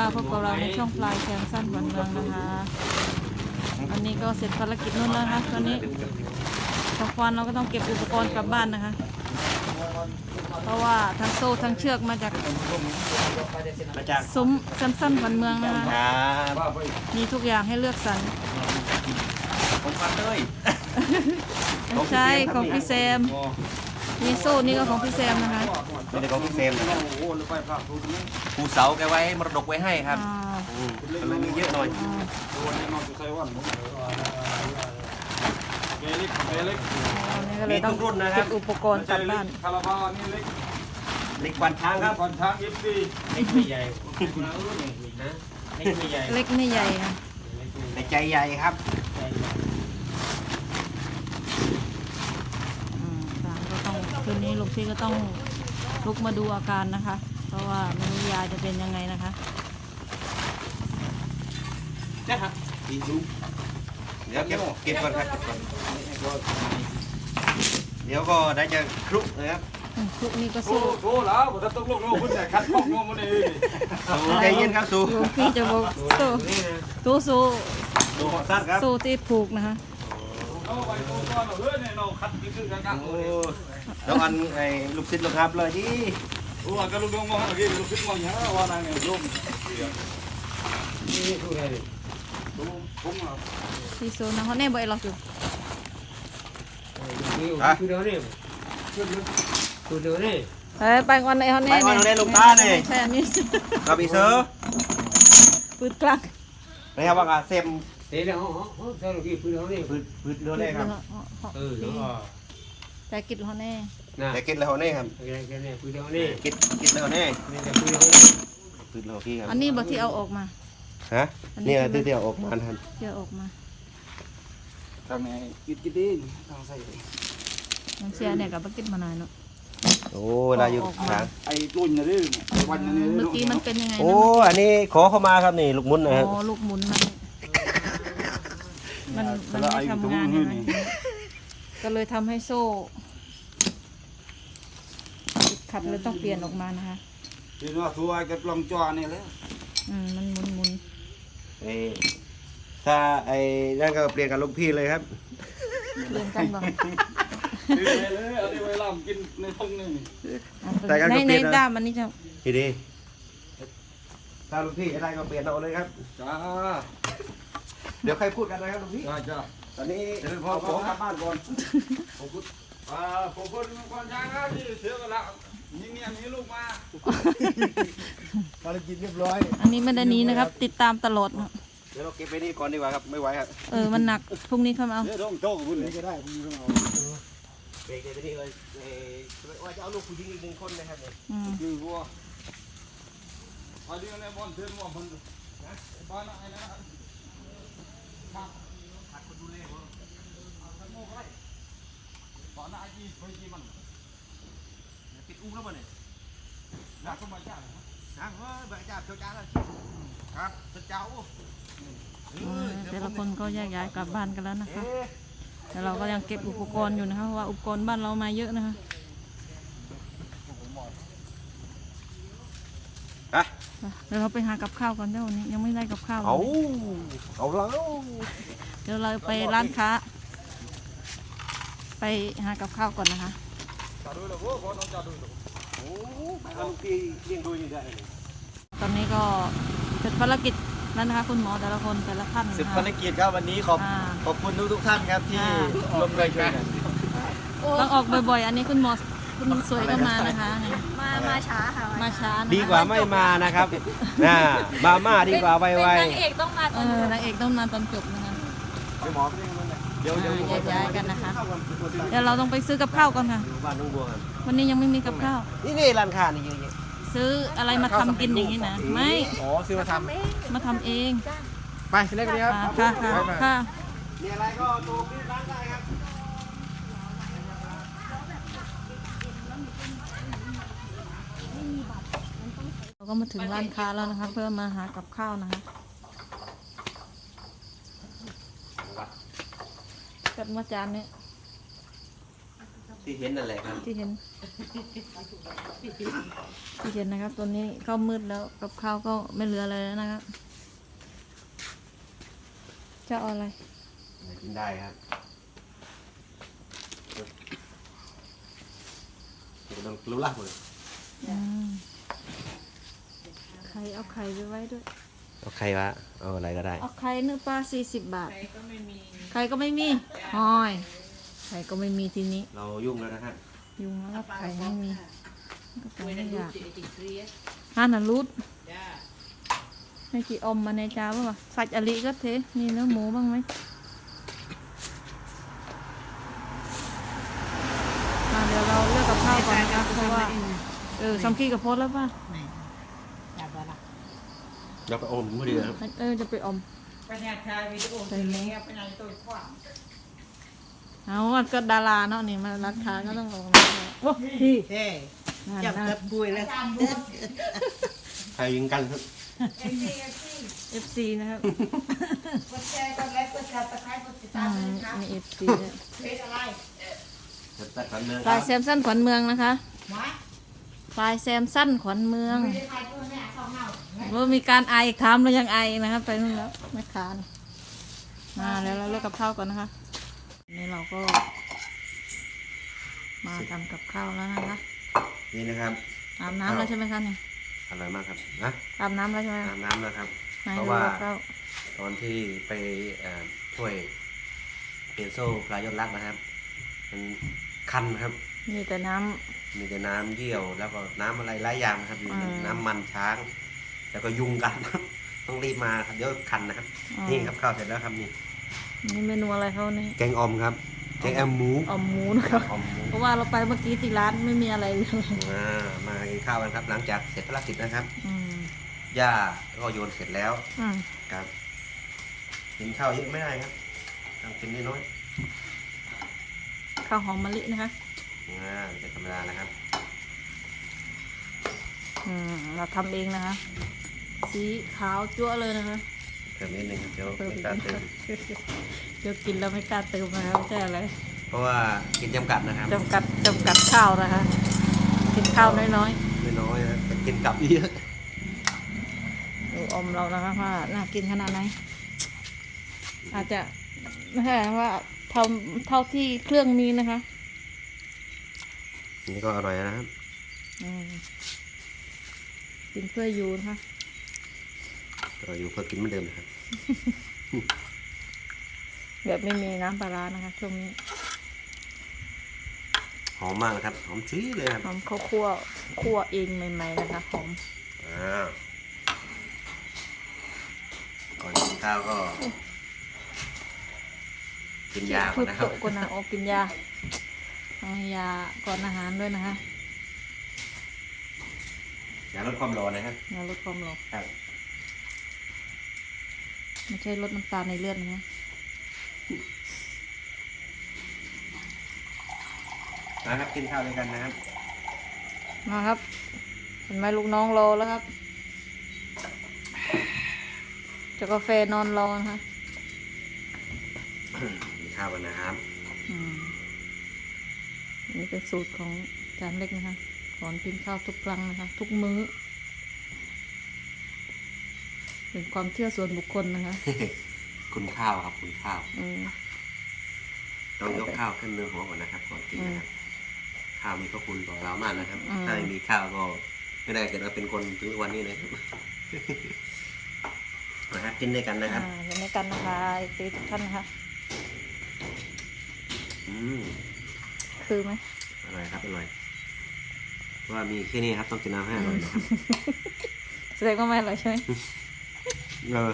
ค่ะพบกับเราในช่องพลายแซมสั้นวันเมืองนะคะวันนี้ก็เสร็จภารกิจนู้นแล้วนะคะตอนนี้สักวันเราก็ต้องเก็บอุปกรณ์กลับบ้านนะคะ เพราะว่าทั้งโซ่ทั้งเชือกมาจากมาจากซุ้มแซมสั้นวันเมืองนะคะครับมีทุกอย่างให้เลือกสรรผมฟังเลยไม่ใช่ของพี่แซม มีโซ่นี่ก็ของพี่แซมนะคะไม่ได้ของพี่เซมนะครับครูเสาแกไว้มรดกไว้ให้ครับอ่าอืมก็เลยมีเยอะหน่อยอ่าอันนี้ก็เลมียต้อทุงกรุ่นนะคเก็รับบอุปกรณ์กลับบ้านคาราบาวนี่เล็กเล็กกวันช้างครับ ก่อนช้างเอฟซีเล็กไม่ใหญ่คุณเอารุ่นอย่างอื่นนะเล็กไม่ใหญ่เล็กไม่ใหญ่ค่ะเล็กไม่ใหแต่ญ่ใจใหญ่ครับใหญ่ใหญ่ อืมตามก็ต้อง คืนนี้ลูกพี่ก็ต้องลุกมาดูอาการนะคะ เพราะว่าไม่รู้ยายจะเป็นยังไงนะคะนะครับดีดูเดี๋ยวเก็บเก็บก่อนครับเก็บก่อนเดี๋ยวก็ได้จะคลุกนะครับอืมลูกนี่ก็โอ้สู้โหแล้วผมจะต้องลงโน่คุณแต่คัดข้องโน่มันเองสู้ใจเย็นครับสู้ลูกพี่จะบอกสู้นี่นะสู้สู้สู้หอสั้นครับสู้ที่ผูกนะคะ ต้องอันไอ้ลูกศิษย์ลูกครับเลยดิโอ้ก็ลุงลงมองเมื่อกี้ลุงคิดมองอย่างว่านางไงลุงนี่คืออะไรลุงผมอะที่สู้นะเขาแน่บ่อยหรอกอยู่คือเดี๋ยวนี้คือเดี๋ยวนี้เอ้ยไปก่อนไอ้เขาแน่ไปก่อนเอาได้ลูกตาเนี่ยใช่อันนี้กับอีเซอร์ปืดกลางนะครับว่ากาเซม เดี๋ยวเขาเขาใช่หรือพี่คือเดี๋ยวนี้พืชพืชเรือแรกครับเออเนาะแต่กิจเขาแน่นะแต่กินแล้วนี่ครับอะไรกันเนี่ยคือเดี๋ยวนี้กินกินแล้วนี่นี่จะคือเดี๋ยวนี้พืชเราพี่ครับอันนี้บ่ที่เอาออกมาฮะนนี้นี่ใช่ไหมตื้อเดียวออกมาทันที่เอาออกมาทางไหนกินกินดิทางใส่น้ำเสียเนี่ยกับกิจมานานเนาะโอ้เวลาอยู่ออกมาช้างไอ้ตุ้นนี่ไอ้วันนี้เมื่อกี้มันเป็นยังไงโอ้อันนี้ขอเข้ามาครับนี่ลูกมุนนะครับอ๋อลูกมุนมัน มันมันไม่ทำงานใช่ไหมก็เลยทำให้โซ่ติดขัดเลยต้องเปลี่ยนออกมานะคะที่ว่าทัวร์กับลองจอนี่แหละอืมมันหมุนหมุนเอ้ถ้าไอ้นั่นก็เปลี่ยนกับลูกพี่เลยครับเปลี่ยนกันบ้างนี่เลยเอาไว้ล่ำกินในทุ่งนี่แต่กันในก็เปในลี่ยนนะด้ามมันนี่จะทีดีถ้าลูกพี่อะไรก็เปลี่ยนเอาเลยครับจ้า เดี๋ยวใครพูดกันนะครับลูกพี่จ้าจ้าตอนนี้เดี๋ยวขพ่ออขขออกกลัลับบบ้าบ้านนก่ก่ออนนผมพูดอ่าผมพูดก่อนยางนะที่เสียกันละยิงเนี่ยนี่ลูกมาภารกิจเรียบร้อย อันนี้ไม่ได้หนี้นะครับ ติดตามตลอดนะเดี๋ยวเราเก็บไปนี่ก่อนดีกว่าครับไม่ไหวครับเออมันหนักพรุ่งนี้ค่อยมาเอาเดี๋ยวต้องโจ้กับบุญนี่ก็ได้บุญก็เอาเบรกไปนี่เลยเอ่อว่าจะเอาลูกผู้หญิงอีกหนึ่งคนนะครับเนี่ยอืมคือว่าพอดีเนี่ยบอลเทินว่ามันนะบ้านอะไรนะขาดคนดูแลบ่เอาทั้งโม่ก็ได้ตอ นนั้นไอ้ที่ไปที่มันปิดอุ้งแล้วป่ะเนี่ยอยากเข้ามาจ้าเหรอนะเฮ้ยแบบจับเจ้าจ้าแล้วครับเจ้าเออแต่ละคนก็แยกย้ายกลับบ้านกันแล้วนะคะ แต่เราก็ยังเก็บอุปกรณ์อยู่นะคะเพราะว่าอุปกรณ์บ้านเรามาเยอะนะคะอะเดี๋ยวเราไปหากับข้าวก่อนเจ้าวันนี้ยังไม่ได้กับข้าวเลยเอาเอาแล้วเดี๋ยวเราไปร้านค้า ไปหากับข้าวก่อนนะคะจ้าดูเลยโว้พอต้องจ้าดูเลยโอ้ลูกพี่เลี้ยงดูยังไงตอนนี้ก็เสร็จภารกิจแล้วนะคะคุณหมอแต่ละคนแต่ละท่านสิบนะคะภารกิจครับวันนี้ขอบอ่าขอบคุณทุกทุกๆท่านครับที่อ่า ร่วมด้วยช่วยกัน ต้องออกบ่อยๆ อันนี้คุณหมอคุณสวยก็มานะคะนี่มา มาช้าค่ะมาช้านะคะดีกว่าไม่มานะครับน่ามาม่าดีกว่าไวเป็นไวนางเอกต้องมาเอตอนอนางเอกต้องมาตอนจบนะคะ เดี๋ยวเดี๋ยวอ่าแยกย้ายกันนะคะ เดี๋ยวเราต้องไปซื้อกับข้าวก่อนค่ะดูบ้านน้องบัวกันวันนี้ยังไม่มีกับข้าว นี่นี่ร้านค้านี่เยอะแยะซื้ออะไรมาทำกินอย่างนี้นะ ไม่ อ๋อซื้อมาทมาทำเองำไปเล็กนี้ครับอ่าค่ะค่ะค่ะมีอะไรก็โทรที่ร้านได้ครับเราก็มาถึงร้านค้าแล้วนะคะ เพื่อมาหากับข้าวนะคะกัด มาจานนี้ที่เห็นนั่นแหละครับที่เห็น ที่เห็นนะครับตอนนี้ก็มืดแล้วกับข้าวก็ไม่เหลืออะไรแล้วนะครับจะเอาอะไรกินได้ครับจะต้องรู้ละหมดเลยอืมไข่เอาไข่ไปไว้ด้วย เอาใครวะ เอาอะไรก็ได้ เอาไข่เนื้อปลาสี่สิบบาทไข่ก็ไม่มี ไข่ก็ไม่มีหอยไข่ก็ไม่มีทีนี้ เรายุ่งแล้วนะครับยุงแล้วก็ไข่ไม่มีก็ไปไม่อยากห้านารุดให้กี่อมมาในจาป่ะวะสัจอลิก็เทมีเนื้อหมูบ้างไหมมาเดี๋ยวเราเลือกกับข้าวก่อนนะคะเพราะว่าเออซัมกี้กับโพสแล้วป่ะเราไปอมมือเดียวครับ เออจะไปอม ปัญญาชายวิดีโอใส่เนื้อปัญญาตัวขวางเอาว่าก็ดาราเนาะนี่มารัดขาก็ต้องลงมาโอ้พี่เฮ้นั่จับกับบุยแล้วใครยิงกันครับ FC นะครับกดแชร์กดไลค์กดซับสไครต์กดติดตามมด้วยนะครับมี FC เนี่ยเพจอะไรจะตัดกันเลายแซมสันขวัญเมืองนะคะหมายแซมสันขวัญเมืองไม่ได้ถ่ายตัวเนี่ยสองเงา ว่ามีการไออีกถามเรายังไอนะครับไปนู่นแล้วไม่คานมาแล้วเราเลือกกับข้าวก่อนนะคะนี่เราก็ มาทำกับข้าวแล้วนะคะนี่นะครับอาบน้ำแล้วใช่ไหมคะเนี่ยอร่อยมากครับนะอาบน้ำแล้วใช่ไหมอาบน้ำนะครับไหนเพราะดูว่ากับข้าวตอนที่ไปเอ่อช่วยเปลี่ยนโซ่พลายยนต์รักนะครับ มันคันครับ มีแต่น้ำมีแต่น้ำเยี่ยวแล้วก็น้ำอะไรหลายอย่างนะครับอยู่ในอ่าน้ำมันช้าง แล้วก็ยุงกันต้องรีบมาครับเดี๋ยวคันนะครับ อ๋อ นี่ครับข้าวเสร็จแล้วครับนี่นี่เมนูอะไรเขานี่แกงออมครับแกงแอมหมูออมหมูนะครับออมหมูเพราะว่าเราไปเมื่อกี้ที่ร้านไม่มีอะไรเลยอ่ามากินข้าวกันครับ หลังจากเสร็จภารกิจนะครับอืมย่าก็โยนเสร็จแล้วอืมครับกินข้าวเยอะไม่ได้ครับต้องกินน้อยข้าวหอมมะลินะคะๆอ่าไม่ใช่ธรรมดานะครับ อืมเราทำเองนะคะ สีขาวจั๊วะเลยนะคะเพิ่มนิดนึงครับเดี๋ยวเพิ่มไม่อีกกล้านะเติมเดี๋ยวกินแล้วไม่กล้าเติมนะคะไม่ใช่อะไรเพราะว่ากินจำกัดนะครับจำกัดจำกัดข้าวนะคะ กินข้าวน้อยไม่น้อยนะแต่กินกลับเยอะๆดูอมเรานะคะว่าน่ากินขนาดไหนอาจจะไม่ใช่ว่าเท่าเท่าที่เครื่องมีนะคะนี่ก็อร่อยนะครับอืมกินเพื่ออยู่นะคะ เราอยู่เพื่อกินเหมือนเดิมนะครับ แบบไม่มีน้ำปลาร้านะคะช่วงนี้หอมมากนะครับ หอมชี้เลยครับหอมข้าวคั่วคั่วเองใหม่ ๆ นะคะหอมอ่าก่อนกินข้าวก็ กินยาก่อนนะครับโตก่อนนะโอกินยาเอายาก่อนอาหารด้วยนะคะ ยาลดความร้อนนะครับยาลดความร้อนครับ ไม่ใช่ลดน้ำตาลในเลือดนะนะครับกินข้าวด้วยกันนะครับ มาครับเห็นไหมลูกน้องรอแล้วครับเจะกาแฟนอนรอนะคะกินข้าวกันนะครับอืมนี่เป็นสูตรของจานเล็กนะคะสอนกินข้าวทุกครั้งนะคะ ทุกมื้อ เป็นความเชื่อส่วนบุคคลนะคะคุณข้าวครับคุณข้าวอืม ต้องยกข้าวขึ้นเนื้อหัวก่อนนะครับก่อนกินนะครับข้าวมีพระคุณต่อเรามากนะครับ อืม ถ้าไม่มีข้าวก็ไม่ได้เกิดมาเป็นคนถึงทุกวันนี้นะครับนะครับกินด้วยกันนะครับ อ่าอยู่ในกันนะคะอีกทีทุกท่านนะคะ อืมคือไหมอร่อยครับอร่อยเพราะว่ามีแค่นี้ครับต้องกินน้ำให้อร่อยนะครับ แสดงว่าไม่อร่อยใช่ไหม เออ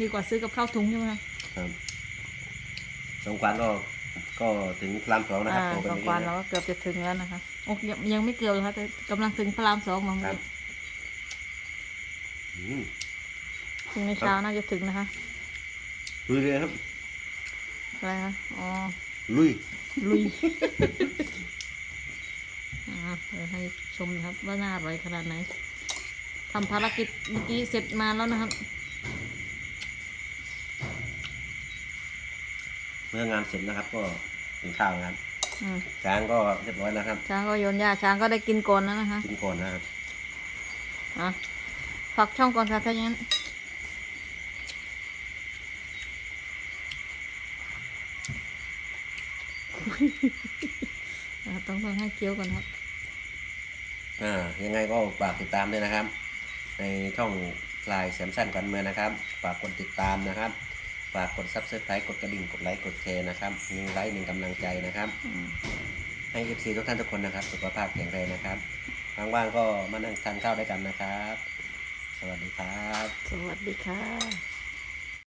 ดีกว่าซื้อกับข้าวถุงใช่ไหมคะครับสงกรานต์ก็ก็ถึงพลามสองนะครับอ่าโตสเป็นองนี้กวานนะเราก็เกือบจะถึงแล้วนะคะโอ้ยังยังไม่เกือบเลยค่ะแต่กำลังถึงพระรามสองมาคเมื่อรับกี้อืมถึงในเช้าน่าจะถึงนะคะ ลุยเลยครับ อะไรคะ อ๋อ ลุย ลุย อ่าเดี๋ยวให้ชมนะครับว่าน่าอร่อยขนาดไหน ทำภารกิจเมื่อกี้เสร็จมาแล้วนะครับ เมื่องานเสร็จนะครับ ก็กินข้าวนะครับอืมช้างก็เรียบร้อยแล้วครับช้างก็โยนหญ้าช้างก็ได้กินก่อนแล้วนะคะกินก่อนนะครับอะฝากช่องก่อนค่ะถ้าอย่างนั้น อะต้องต้องให้เคี้ยวก่อนครับ อ่ายังไงก็ฝากติดตามด้วยนะครับ ในช่องลายแซมสั้นกันเมืองนะครับ ฝากกดติดตามนะครับ ฝากกดซับสไครต์กดกระดิ่ง กดไลค์ กดแชร์นะครับหนึ่งไลค์หนึ่งกำลังใจนะครับ ให้เอฟซีทุกท่านทุกคนนะครับ สุขภาพแข็งแรงนะครับ ว่างๆก็มานั่งทานข้าวด้วยกันนะครับ สวัสดีครับ สวัสดีค่ะ